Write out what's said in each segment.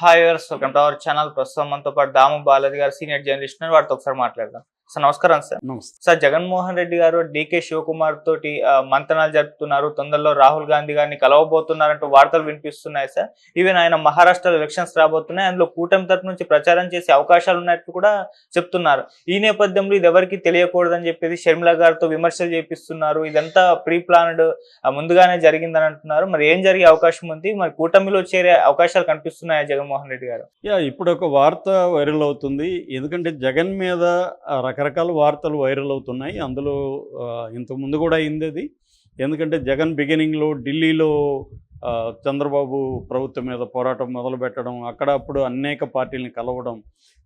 Hi welcome to our channel ప్రస్తుతం మనతో పాటు దాము బాలాజీ గారు సీనియర్ జర్నలిస్ట్ ఉన్నారు. వారితో ఒకసారి మాట్లాడదాం సార్ నమస్కారం సార్. సార్ జగన్మోహన్ రెడ్డి గారు డికే శివకుమార్ తోటి మంతనాలు జరుపుతున్నారు. తొందరలో రాహుల్ గాంధీ గారిని కలవబోతున్నారంటూ వార్తలు వినిపిస్తున్నాయి సార్. ఈవెన్ ఆయన మహారాష్ట్రలో ఎలక్షన్స్ రాబోతున్నాయి. అందులో కూటమి తరపు నుంచి ప్రచారం చేసే అవకాశాలు ఉన్నట్టు కూడా చెప్తున్నారు. ఈ నేపథ్యంలో ఇది ఎవరికి తెలియకూడదని చెప్పేసి షర్మిల గారితో విమర్శలు చేపిస్తున్నారు. ఇదంతా ప్రీ ప్లాన్డ్ ముందుగానే జరిగిందని అంటున్నారు. మరి ఏం జరిగే అవకాశం ఉంది? మరి కూటమిలో చేరే అవకాశాలు కనిపిస్తున్నాయా జగన్మోహన్ రెడ్డి గారు? యా ఇప్పుడు ఒక వార్త వైరల్ అవుతుంది. ఎందుకంటే జగన్ మీద ఆ, రకరకాల వార్తలు వైరల్ అవుతున్నాయి. అందులో ఇంతకుముందు కూడా అయింది అది ఎందుకంటే జగన్ బిగినింగ్లో ఢిల్లీలో చంద్రబాబు ప్రభుత్వం మీద పోరాటం మొదలు పెట్టడం అక్కడ అప్పుడు అనేక పార్టీలను కలవడం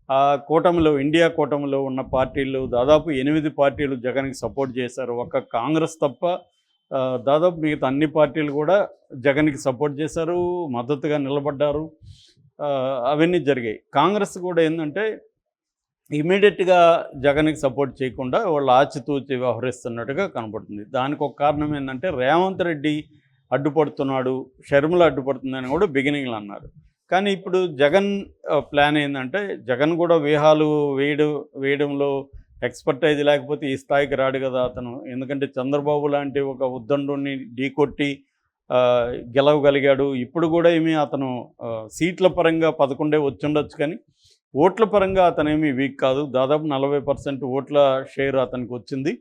ఆ కూటమిలో ఇండియా కూటమిలో ఉన్న పార్టీలు దాదాపు ఎనిమిది పార్టీలు జగన్కి సపోర్ట్ చేశారు. ఒక్క కాంగ్రెస్ తప్ప దాదాపు మిగతా అన్ని పార్టీలు కూడా జగన్కి సపోర్ట్ చేశారు మద్దతుగా నిలబడ్డారు. అవన్నీ జరిగాయి. కాంగ్రెస్ కూడా ఏంటంటే ఇమీడియట్గా జగన్కి సపోర్ట్ చేయకుండా వాళ్ళు ఆచితూచి వ్యవహరిస్తున్నట్టుగా కనబడుతుంది దానికి ఒక కారణం ఏంటంటే రేవంత్ రెడ్డి అడ్డుపడుతున్నాడు షర్మిల అడ్డుపడుతుందని కూడా బిగినింగ్లు అన్నారు. కానీ ఇప్పుడు జగన్ ప్లాన్ ఏంటంటే జగన్ కూడా వ్యూహాలు వేయడం వేయడంలో ఎక్స్పర్టైజ్ లేకపోతే ఈ స్థాయికి రాడు కదా అతను. ఎందుకంటే చంద్రబాబు లాంటి ఒక ఉద్దండుని ఢీకొట్టి గెలవగలిగాడు. ఇప్పుడు కూడా ఏమీ అతను సీట్ల పరంగా పదకొండే వచ్చుండొచ్చు కానీ ఓట్ల పరంగా అతనేమి వీక్ కాదు. దాదాపు నలభై పర్సెంట్ ఓట్ల షేర్ అతనికి వచ్చింది.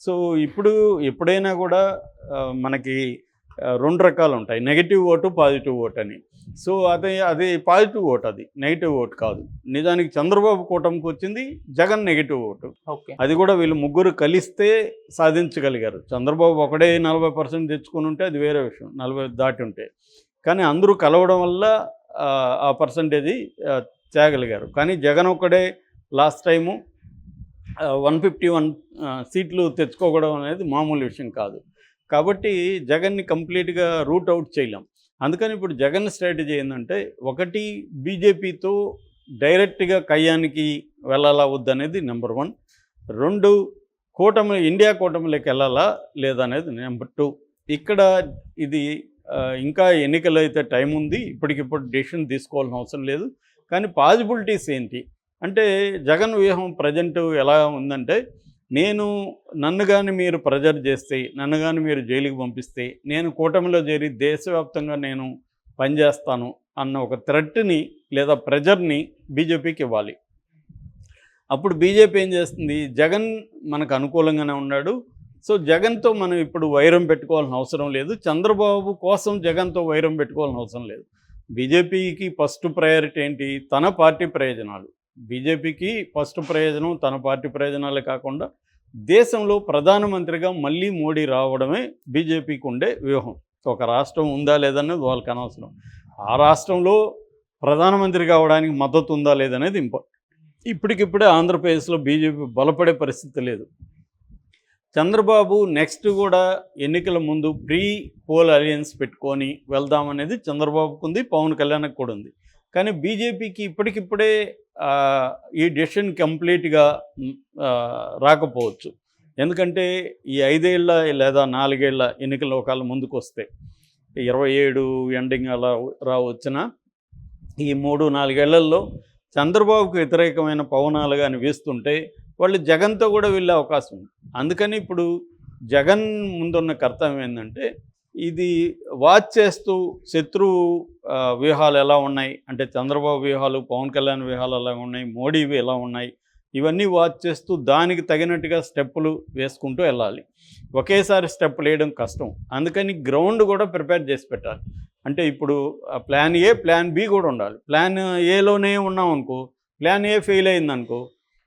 సో ఇప్పుడు ఎప్పుడైనా కూడా మనకి రెండు రకాలు ఉంటాయి. నెగిటివ్ ఓటు పాజిటివ్ ఓట్ అని. సో అదే అది పాజిటివ్ ఓట్ అది. నెగిటివ్ ఓట్ కాదు. నిజానికి చంద్రబాబు కూటమికి వచ్చింది జగన్ నెగిటివ్ ఓటు. ఓకే. అది కూడా వీళ్ళు ముగ్గురు కలిస్తే సాధించగలిగారు. చంద్రబాబు ఒకడే నలభై పర్సెంట్ తెచ్చుకొని ఉంటే అది వేరే విషయం. నలభై దాటి ఉంటే. కానీ అందరూ కలవడం వల్ల ఆ, ఆ పర్సంటేజ్ చేయగలిగారు. కానీ జగన్ ఒక్కడే last time one fifty one సీట్లు తెచ్చుకోవడం అనేది మామూలు విషయం కాదు. కాబట్టి జగన్ని కంప్లీట్గా రూట్ అవుట్ చేయలేం. అందుకని ఇప్పుడు జగన్ స్ట్రాటజీ ఏంటంటే ఒకటి బీజేపీతో డైరెక్ట్గా కయ్యానికి వెళ్ళాలా వద్దనేది నెంబర్ వన్. రెండు కూటమి ఇండియా కూటమిలోకి వెళ్ళాలా లేదనేది నెంబర్ టూ. ఇక్కడ ఇది ఇంకా ఎన్నికలు అయితే టైం ఉంది ఇప్పటికిప్పుడు డెసిషన్ తీసుకోవాల్సిన అవసరం లేదు. కానీ పాజిబిలిటీస్ ఏంటి? అంటే జగన్ వ్యూహం ప్రజెంట్ ఎలా ఉందంటే నేను నన్ను కానీ మీరు ప్రెజర్ చేస్తే నన్ను కానీ మీరు జైలుకి పంపిస్తే నేను కూటమిలో చేరి దేశవ్యాప్తంగా నేను పనిచేస్తాను అన్న ఒక థ్రెట్ని లేదా ప్రెజర్ని బీజేపీకి ఇవ్వాలి. అప్పుడు బీజేపీ ఏం చేస్తుంది? జగన్ మనకు అనుకూలంగానే ఉన్నాడు. సో జగన్తో మనం ఇప్పుడు వైరం పెట్టుకోవాల్సిన అవసరం లేదు. చంద్రబాబు కోసం జగన్తో వైరం పెట్టుకోవాల్సిన అవసరం లేదు. బీజేపీకి ఫస్ట్ ప్రయారిటీ ఏంటి? తన పార్టీ ప్రయోజనాలు. బీజేపీకి ఫస్ట్ ప్రయోజనం తన పార్టీ ప్రయోజనాలే కాకుండా దేశంలో ప్రధానమంత్రిగా మళ్ళీ మోడీ రావడమే బీజేపీకి ఉండే వ్యూహం. ఒక రాష్ట్రం ఉందా లేదన్నది వాళ్ళకి అనవసరం. ఆ రాష్ట్రంలో ప్రధానమంత్రి కావడానికి మద్దతు ఉందా లేదనేది ఇంపార్టెంట్ ఇప్పటికిప్పుడే ఆంధ్రప్రదేశ్లో బీజేపీ బలపడే పరిస్థితి లేదు. చంద్రబాబు నెక్స్ట్ కూడా ఎన్నికల ముందు ప్రీ పోల్ అలయన్స్ పెట్టుకొని వెళ్దామనేది చంద్రబాబుకు ఉంది పవన్ కళ్యాణ్కి కూడా ఉంది. కానీ బీజేపీకి ఇప్పటికిప్పుడే ఈ డెసిషన్ కంప్లీట్గా రాకపోవచ్చు. ఎందుకంటే ఈ ఐదేళ్ళ లేదా నాలుగేళ్ళ ఎన్నికల ఒకవేళ ముందుకు వస్తే ఇరవై ఏడు ఎండింగ్ అలా రా వచ్చిన ఈ మూడు నాలుగేళ్ళలో చంద్రబాబుకు వ్యతిరేకమైన పవనాలు కానీ వేస్తుంటే వాళ్ళు జగన్తో కూడా వెళ్ళే అవకాశం ఉంది. అందుకని ఇప్పుడు జగన్ ముందున్న కర్తవ్యం ఏంటంటే ఇది వాచ్ చేస్తూ శత్రువు వ్యూహాలు ఎలా ఉన్నాయి? అంటే చంద్రబాబు వ్యూహాలు పవన్ కళ్యాణ్ వ్యూహాలు ఎలా ఉన్నాయి? మోడీవి ఎలా ఉన్నాయి? ఇవన్నీ వాచ్ చేస్తూ దానికి తగినట్టుగా స్టెప్పులు వేసుకుంటూ వెళ్ళాలి. ఒకేసారి స్టెప్పులు వేయడం కష్టం. అందుకని గ్రౌండ్ కూడా ప్రిపేర్ చేసి పెట్టాలి. అంటే ఇప్పుడు ప్లాన్ ఏ ప్లాన్ బి కూడా ఉండాలి. ప్లాన్ ఏలోనే ఉన్నాం అనుకో ప్లాన్ ఏ ఫెయిల్ అయిందనుకో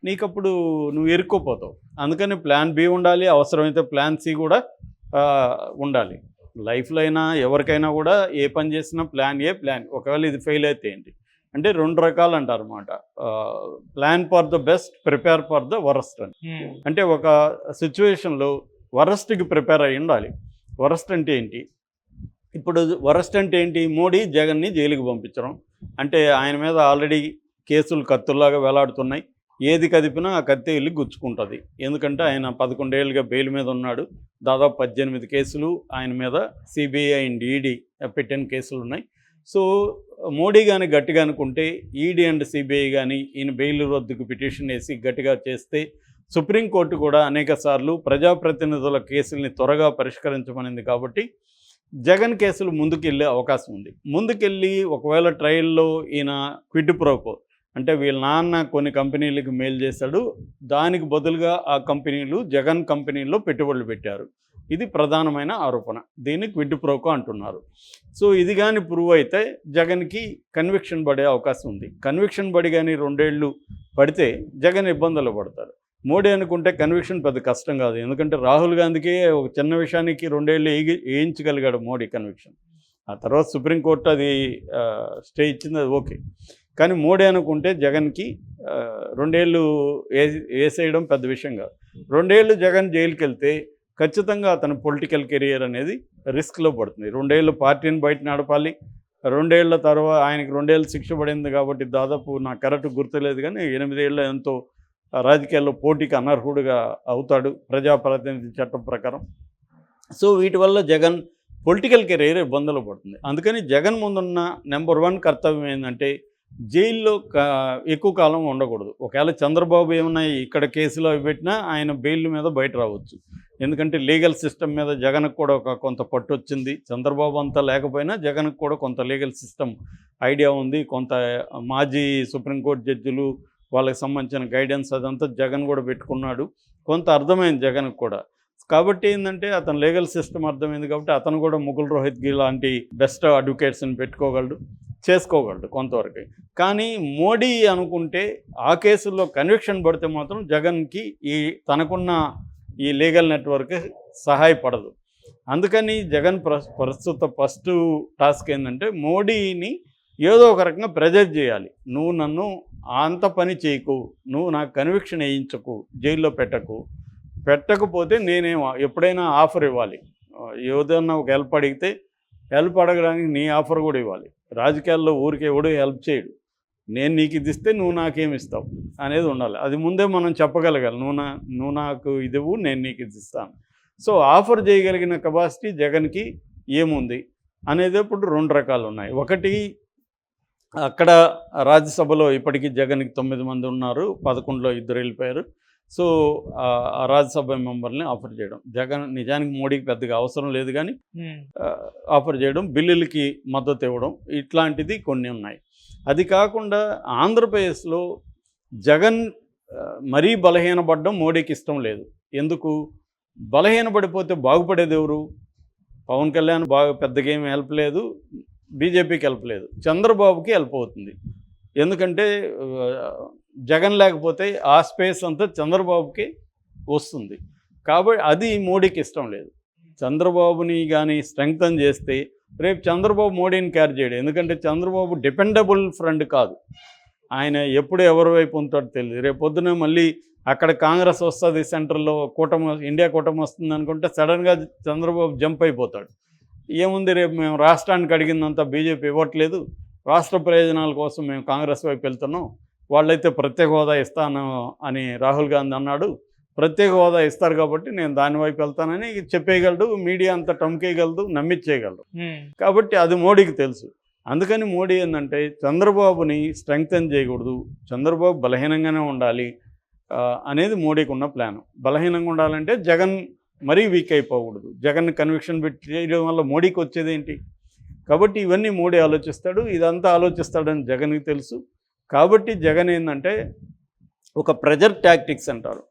నీకు అప్పుడు నువ్వు ఇరుక్కుపోతావు అందుకని ప్లాన్ బి ఉండాలి అవసరమైతే ప్లాన్ సి కూడా ఉండాలి. లైఫ్లో అయినా ఎవరికైనా కూడా ఏ పని చేసినా ప్లాన్ ఏ ప్లాన్ ఒకవేళ ఇది ఫెయిల్ అయితే ఏంటి? అంటే రెండు రకాలు అంటారు అనమాట plan for the best prepare for the worst అని. Hmm. అంటే ఒక సిచ్యువేషన్లో వరస్ట్కి ప్రిపేర్ అయి ఉండాలి. వరస్ట్ అంటే ఏంటి? ఇప్పుడు వరస్ట్ అంటే ఏంటి? మోడీ జగన్ని జైలుకి పంపించడం. అంటే ఆయన మీద ఆల్రెడీ కేసులు కత్తుల్లాగా వేలాడుతున్నాయి. ఏది కదిపినా ఆ కత్తి వెళ్ళి గుచ్చుకుంటుంది. ఎందుకంటే ఆయన పదకొండేళ్ళుగా బెయిల్ మీద ఉన్నాడు. దాదాపు పద్దెనిమిది కేసులు ఆయన మీద సిబిఐ అండ్ ఈడీ పెట్టిన కేసులు ఉన్నాయి. సో మోడీ కానీ గట్టిగా అనుకుంటే ఈడీ అండ్ సిబిఐ కానీ ఈయన బెయిల్ రద్దుకు పిటిషన్ వేసి గట్టిగా చేస్తే సుప్రీంకోర్టు కూడా అనేక సార్లు ప్రజాప్రతినిధుల కేసుల్ని త్వరగా పరిష్కరించమనింది కాబట్టి జగన్ కేసులు ముందుకెళ్ళే అవకాశం ఉంది. ముందుకెళ్ళి ఒకవేళ ట్రయల్లో ఈయన క్విడ్ ప్రోకో అంటే వీళ్ళ నాన్న కొన్ని కంపెనీలకు మేలు చేశాడు. దానికి బదులుగా ఆ కంపెనీలు జగన్ కంపెనీల్లో పెట్టుబడులు పెట్టారు. ఇది ప్రధానమైన ఆరోపణ. దీన్ని క్విడ్ ప్రోకో అంటున్నారు. సో ఇది కానీ ప్రూవ్ అయితే జగన్కి కన్విక్షన్ పడే అవకాశం ఉంది. కన్విక్షన్ పడి కానీ రెండేళ్ళు పడితే జగన్ ఇబ్బందులు పడతారు మోడీ అనుకుంటే కన్విక్షన్ పెద్ద కష్టం కాదు. ఎందుకంటే రాహుల్ గాంధీకి ఒక చిన్న విషయానికి రెండేళ్ళు వేగి వేయించగలిగాడు మోడీ కన్విక్షన్. ఆ తర్వాత సుప్రీంకోర్టు అది స్టే ఇచ్చింది అది ఓకే. కానీ మూడే అనుకుంటే జగన్కి రెండేళ్ళు వేసేయడం పెద్ద విషయం కాదు. రెండేళ్ళు జగన్ జైలుకి వెళ్తే ఖచ్చితంగా అతను పొలిటికల్ కెరియర్ అనేది రిస్క్లో పడుతుంది. రెండేళ్ళు పార్టీని బయట నడపాలి. రెండేళ్ళ తర్వాత ఆయనకి రెండేళ్ళు శిక్ష పడింది కాబట్టి దాదాపు నాకు కరెక్ట్ గుర్తులేదు కానీ ఎనిమిదేళ్ళు ఎంతో రాజకీయాల్లో పోటీకి అనర్హుడుగా అవుతాడు ప్రజాప్రతినిధి చట్టం ప్రకారం. సో వీటి వల్ల జగన్ పొలిటికల్ కెరీర్ ఇబ్బందులు పడుతుంది. అందుకని జగన్ ముందున్న నెంబర్ వన్ కర్తవ్యం ఏంటంటే జైల్లో కా ఎక్కువ కాలం ఉండకూడదు. ఒకవేళ చంద్రబాబు ఏమన్నా ఇక్కడ కేసులో అవి పెట్టినా ఆయన బెయిల్ మీద బయట రావచ్చు. ఎందుకంటే లీగల్ సిస్టమ్ మీద జగన్కు కూడా ఒక కొంత పట్టు వచ్చింది. చంద్రబాబు అంతా లేకపోయినా జగన్కు కూడా కొంత లీగల్ సిస్టమ్ ఐడియా ఉంది. కొంత మాజీ సుప్రీంకోర్టు జడ్జిలు వాళ్ళకి సంబంధించిన గైడెన్స్ అదంతా జగన్ కూడా పెట్టుకున్నాడు. కొంత అర్థమైంది జగన్కి కూడా. కాబట్టి ఏంటంటే అతను లీగల్ సిస్టమ్ అర్థమైంది కాబట్టి అతను కూడా ముకుల్ రోహిత్ గి లాంటి బెస్ట్ అడ్వకేట్స్ని పెట్టుకోగలడు. చేసుకోగలడు కొంతవరకు. కానీ మోడీ అనుకుంటే ఆ కేసుల్లో కన్విక్షన్ పడితే మాత్రం జగన్కి ఈ తనకున్న ఈ లీగల్ నెట్వర్క్ సహాయపడదు. అందుకని జగన్ ప్రస్తుత ఫస్ట్ టాస్క్ ఏంటంటే మోడీని ఏదో ఒక రకంగా ప్రెజర్ చేయాలి. నువ్వు నన్ను అంత పని చేయకు నువ్వు నాకు కన్విక్షన్ వేయించకు జైల్లో పెట్టకు. పెట్టకపోతే నేనేమో ఎప్పుడైనా ఆఫర్ ఇవ్వాలి. ఏదైనా ఒక హెల్ప్ అడిగితే హెల్ప్ అడగడానికి నీ ఆఫర్ కూడా ఇవ్వాలి. రాజకీయాల్లో ఊరికే ఎవడో హెల్ప్ చేయడు. నేను నీకు ఇది ఇస్తే నువ్వు నాకేమి ఇస్తావు అనేది ఉండాలి. అది ముందే మనం చెప్పగలగాలి. నువ్వు నా నువ్వు నాకు ఇదివు నేను నీకు ఇది ఇస్తాను. సో ఆఫర్ చేయగలిగిన కెపాసిటీ జగన్కి ఏముంది? అనేది ఇప్పుడు రెండు రకాలు ఉన్నాయి. ఒకటి అక్కడ రాజ్యసభలో ఇప్పటికీ జగన్కి తొమ్మిది మంది ఉన్నారు. పదకొండులో ఇద్దరు వెళ్ళిపోయారు. సో రాజ్యసభ మెంబర్ని ఆఫర్ చేయడం. జగన్ నిజానికి మోడీకి పెద్దగా అవసరం లేదు కానీ ఆఫర్ చేయడం బిల్లులకి మద్దతు ఇవ్వడం ఇట్లాంటిది కొన్ని ఉన్నాయి. అది కాకుండా ఆంధ్రప్రదేశ్లో జగన్ మరీ బలహీనపడడం మోడీకి ఇష్టం లేదు. ఎందుకు? బలహీనపడిపోతే బాగుపడేది ఎవరు? పవన్ కళ్యాణ్ బాగా పెద్దగా ఏమి హెల్ప్ లేదు. బీజేపీకి హెల్ప్ లేదు. చంద్రబాబుకి హెల్ప్ అవుతుంది. ఎందుకంటే జగన్ లేకపోతే ఆ స్పేస్ అంతా చంద్రబాబుకి వస్తుంది. కాబట్టి అది మోడీకి ఇష్టం లేదు. చంద్రబాబుని కానీ స్ట్రెంగ్తన్ చేస్తే రేపు చంద్రబాబు మోడీని క్యారీ చేయడు. ఎందుకంటే చంద్రబాబు డిపెండబుల్ ఫ్రెండ్ కాదు. ఆయన ఎప్పుడు ఎవరి వైపు ఉంటాడో తెలియదు రేపు పొద్దున మళ్ళీ అక్కడ కాంగ్రెస్ వస్తుంది సెంటర్లో కూటమి ఇండియా కూటమి వస్తుంది అనుకుంటే సడన్గా చంద్రబాబు జంప్ అయిపోతాడు. ఏముంది రేపు మేము రాష్ట్రానికి అడిగిందంతా బీజేపీ ఇవ్వట్లేదు రాష్ట్ర ప్రయోజనాల కోసం మేము కాంగ్రెస్ వైపు వెళ్తున్నాం. వాళ్ళైతే ప్రత్యేక హోదా ఇస్తాను అని రాహుల్ గాంధీ అన్నాడు. ప్రత్యేక హోదా ఇస్తారు కాబట్టి నేను దాని వైపు వెళ్తానని చెప్పేయగలడు మీడియా అంతా టమ్కేయగలదు నమ్మించేయగలడు కాబట్టి అది మోడీకి తెలుసు. అందుకని మోడీ ఏంటంటే చంద్రబాబుని స్ట్రెంగ్తన్ చేయకూడదు చంద్రబాబు బలహీనంగానే ఉండాలి అనేది మోడీకి ఉన్న ప్లాన్. బలహీనంగా ఉండాలంటే జగన్ మరీ వీక్ అయిపోకూడదు. జగన్ కన్విక్షన్ పెట్టి చేయడం వల్ల మోడీకి వచ్చేది ఏంటి కాబట్టి ఇవన్నీ మోడీ ఆలోచిస్తాడు ఇదంతా ఆలోచిస్తాడని జగన్కి తెలుసు. కాబట్టి జగన్ ఏంటంటే ఒక ప్రెజర్ టాక్టిక్స్ అంటారు.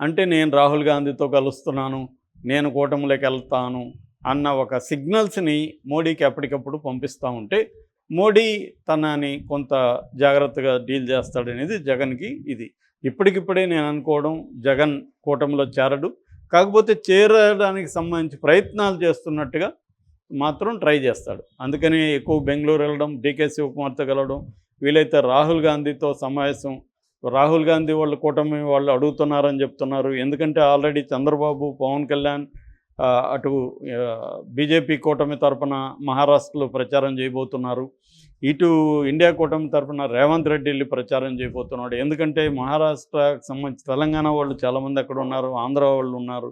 అంటే నేను రాహుల్ గాంధీతో కలుస్తున్నాను నేను కూటమిలోకి వెళ్తాను అన్న ఒక సిగ్నల్స్ని మోడీకి ఎప్పటికప్పుడు పంపిస్తూ ఉంటే మోడీ తనని కొంత జాగ్రత్తగా డీల్ చేస్తాడనేది జగన్కి ఇది. ఇప్పటికిప్పుడే నేను అనుకోవడం జగన్ కూటమిలో చేరడు. కాకపోతే చేరడానికి సంబంధించి ప్రయత్నాలు చేస్తున్నట్టుగా మాత్రం ట్రై చేస్తాడు. అందుకని ఎక్కువ బెంగళూరు వెళ్ళడం డీకే శివకుమార్తో కలవడం వీలైతే రాహుల్ గాంధీతో సమావేశం రాహుల్ గాంధీ వాళ్ళు కూటమి వాళ్ళు అడుగుతున్నారని చెప్తున్నారు. ఎందుకంటే ఆల్రెడీ చంద్రబాబు పవన్ కళ్యాణ్ అటు బీజేపీ కూటమి తరపున మహారాష్ట్రలో ప్రచారం చేయబోతున్నారు. ఇటు ఇండియా కూటమి తరపున రేవంత్ రెడ్డి వెళ్ళి ప్రచారం చేయబోతున్నాడు. ఎందుకంటే మహారాష్ట్రకు సంబంధించి తెలంగాణ వాళ్ళు చాలామంది అక్కడ ఉన్నారు ఆంధ్ర వాళ్ళు ఉన్నారు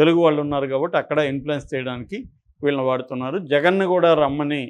తెలుగు వాళ్ళు ఉన్నారు కాబట్టి అక్కడ ఇన్ఫ్లుయెన్స్ చేయడానికి వీళ్ళని వాడుతున్నారు. జగన్ను కూడా రమ్మని